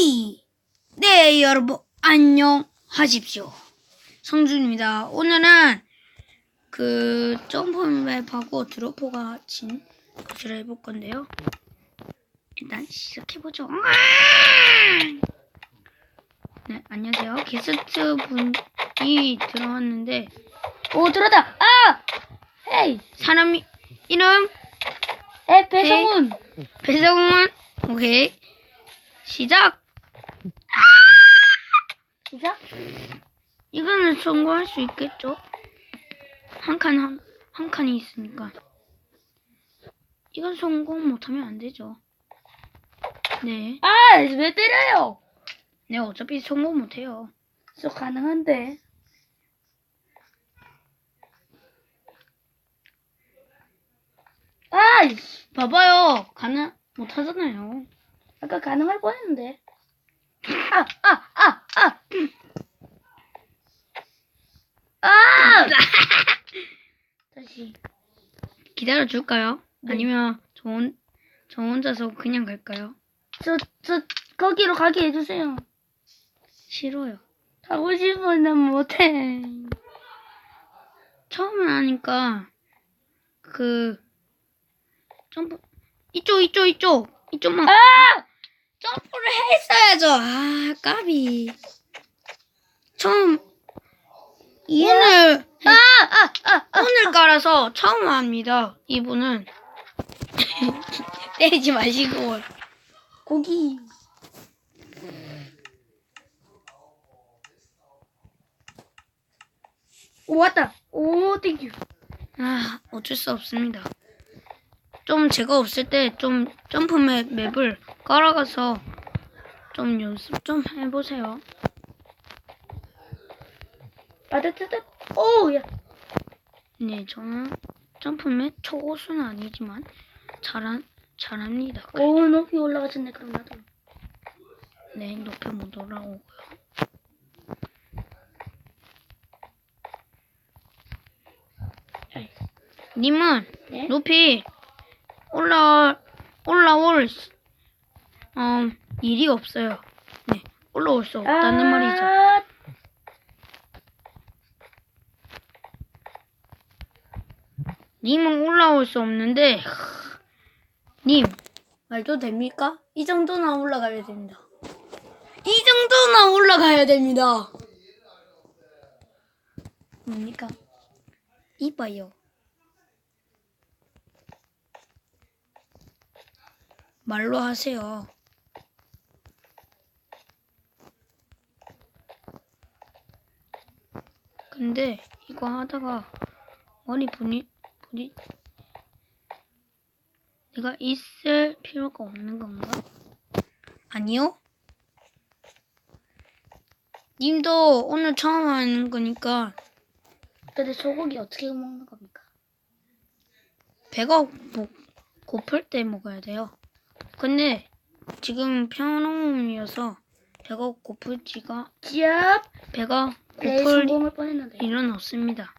호이! 네, 여러분, 안녕하십시오. 성준입니다. 오늘은 그 점프맵하고 드로퍼가 진 것을 해볼 건데요. 일단 시작해보죠. 네, 안녕하세요. 게스트 분이 들어왔는데, 오 들어다. 아! 헤이. 사람 이- 이름 에 배성훈. 배성훈. 오케이. 시작! 시작. 이거는 성공할 수 있겠죠? 한 칸, 한, 한 칸이 있으니까. 이건 성공 못하면 안 되죠. 네. 아, 왜 때려요? 네, 어차피 성공 못해요. 저 가능한데. 아. 봐봐요. 가능, 못하잖아요. 아까 가능할 뻔했는데. 아, 아. 아! 다시. 기다려 줄까요? 네. 아니면 저, 혼, 저 혼자서 그냥 갈까요? 저, 저, 거기로 가게 해주세요. 싫어요. 가고 난 못해. 처음에 하니까, 그, 점프, 이쪽, 이쪽, 이쪽, 이쪽만. 아! 점프를 했어야죠. 아, 까비. 처음, 오늘, 아, 아, 아, 아. 오늘 깔아서 처음 합니다. 이분은. 때리지 마시고. 고기. 오, 왔다. 오, 땡큐. 아, 어쩔 수 없습니다. 좀 제가 없을 때 좀 점프 맵, 맵을 깔아가서 좀 연습 좀 해보세요. 아, 됐다, 됐다. 오, 야. 네, 저는 점프 맵 초고수는 아니지만 잘한, 잘합니다. 오, 높이 올라가셨네, 그럼 나도. 네, 높이 못 올라오고요. 님은 네? 높이 올라 올라올 수- 어, 일이 없어요. 네, 올라올 수 없다는 아, 말이죠. 님은 올라올 수 없는데 하, 님 말도 됩니까? 이 정도는 올라가야 됩니다. 이 정도는 올라가야 됩니다. 뭡니까? 이봐요. 말로 하세요. 근데 이거 하다가 머리 분이 분이 내가 있을 필요가 없는 건가? 아니요. 님도 오늘 처음 하는 거니까 근데 소고기 어떻게 먹는 겁니까? 배가 뭐, 고플 때 먹어야 돼요. 근데 지금 평범이어서 배가 고플지가 짭! 배가 네, 고플. 일은 없습니다.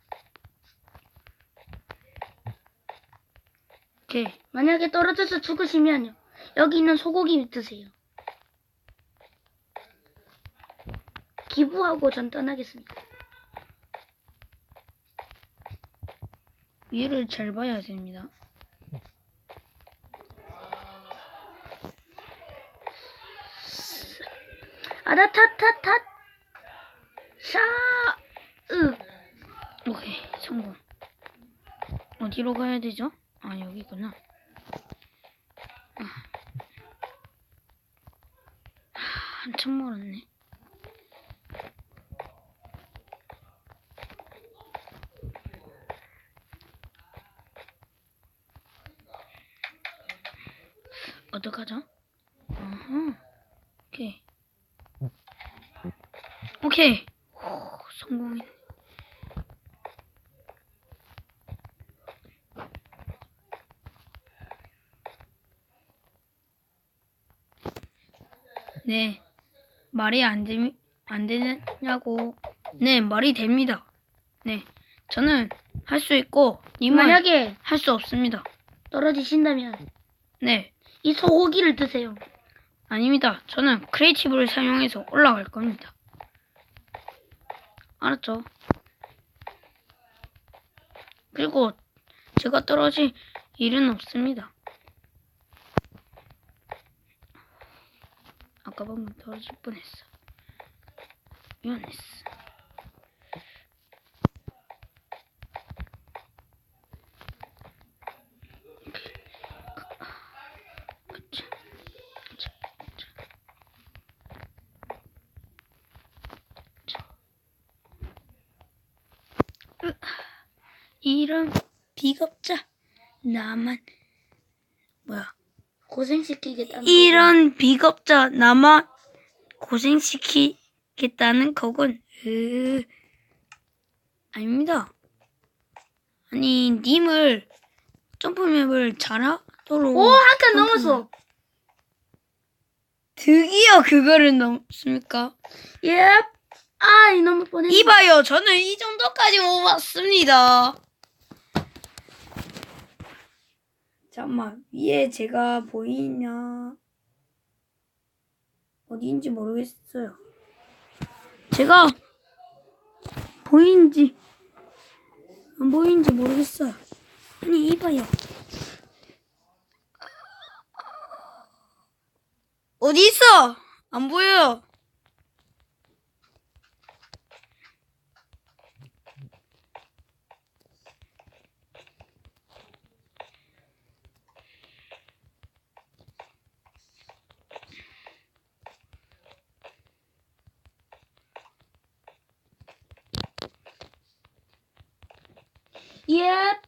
오케이. 만약에 떨어져서 죽으시면요. 여기 있는 소고기 드세요. 기부하고 전 떠나겠습니다. 위를 잘 봐야 됩니다. 아라타타타 샤 으. 오케이. 성공. 어디로 가야 되죠? 아, 여기구나. 아. 하, 한참 멀었네. 어떡하죠? 어허. 오케이. 오케이. 오, 성공했네. 네. 말이 안, 되, 안 되냐고. 네, 말이 됩니다. 네. 저는 할 수 있고, 님은 만약에 할 수 없습니다. 떨어지신다면 네. 이 소고기를 드세요. 아닙니다. 저는 크리에이티브를 사용해서 올라갈 겁니다. 알았죠? 그리고 제가 떨어질 일은 없습니다. 아까 방금 떨어질 뻔했어. 미안했어. 이런 비겁자. 나만 고생시키겠다는 이런 비겁자 나만 고생시키겠다는 거군 으... 아닙니다 아니 님을 점프맵을 잘하도록 오, 한칸 넘었어. 드디어 그거를 넘습니까? 예. 아, 이 넘을 뻔했네. 이봐요 저는 이 정도까지 못 봤습니다 잠깐만. 위에 제가 보이냐? 어디인지 모르겠어요. 제가 보이는지 안 보이는지 모르겠어요. 아니 이봐요. 어디 있어? 안 보여 요 예.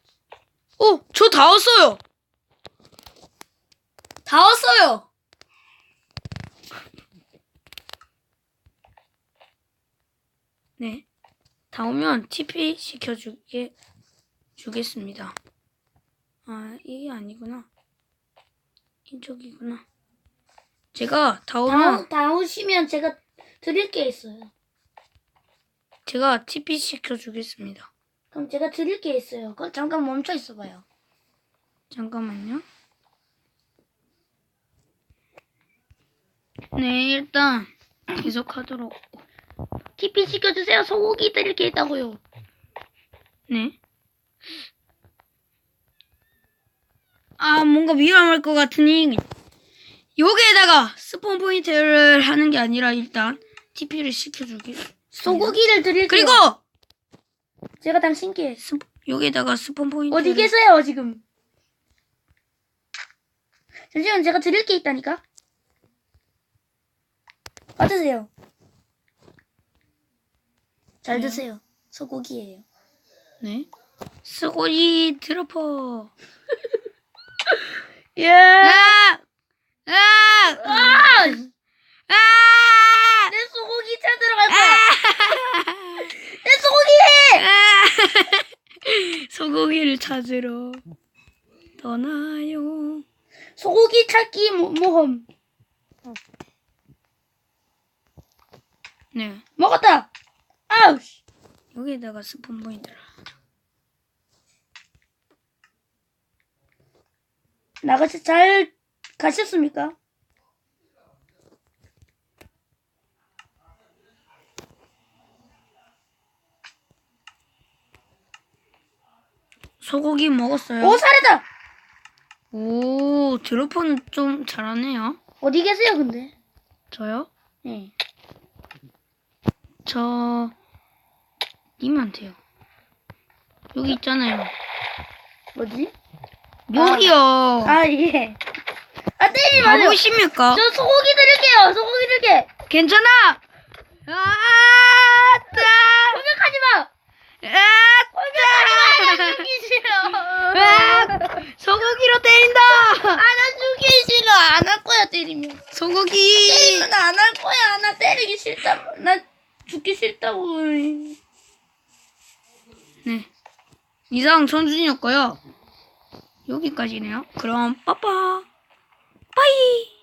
어, 저 다 왔어요. 다 왔어요. 네. 다 오면 TP 시켜주게, 주겠습니다. 아, 이게 아니구나. 이쪽이구나. 제가 다 다, 오면, 다 오시면 제가 드릴 게 있어요. 제가 TP 시켜주겠습니다. 그럼 제가 드릴 게 있어요. 그럼 잠깐 멈춰 있어봐요. 잠깐만요. 네, 일단 계속 하도록. TP 시켜주세요. 소고기 드릴 게 있다고요. 네. 아, 뭔가 위험할 것 같으니 여기에다가 스폰 포인트를 하는 게 아니라 일단 TP를 시켜주기. 소고기를 드릴게요. 그리고 제가 당신께 스, 여기에다가 스폰 포인트. 어디 계세요 지금? 잠시만 제가 드릴 게 있다니까. 받으세요. 잘 네. 드세요. 소고기예요. 네. 스고리 드러퍼. 예. 아! 아! 아! 아! 내 소고기 찾으러 갈 거야. 내 소고기! 아! 소고기 를 찾으러 떠나요. 소고기 찾기 모, 모험. 네. 먹었다. 아우. 씨. 여기에다가 스폰 포인트를. 나같이 잘 가셨습니까? 소고기 먹었어요. 오 사례다. 오, 드러퍼는 좀 잘하네요. 어디 계세요 근데? 저요? 네. 저 님한테요. 여기 있잖아요. 뭐지? 여기요. 아 예. 아 때리지 마세요. 가보십니까? 저 소고기 드릴게요. 소고기 드릴게. 괜찮아. 아, 따. 공격하지 마. 아, 나 죽기 싫어. 아, 소고기로 때린다. 아나 죽기 싫어. 안 할 거야 때리면. 소고기. 때리면 안 할 거야. 나 때리기 싫다. 나 죽기 싫다고. 네. 이상 천준이었고요. 여기까지네요. 그럼 빠빠. 빠이.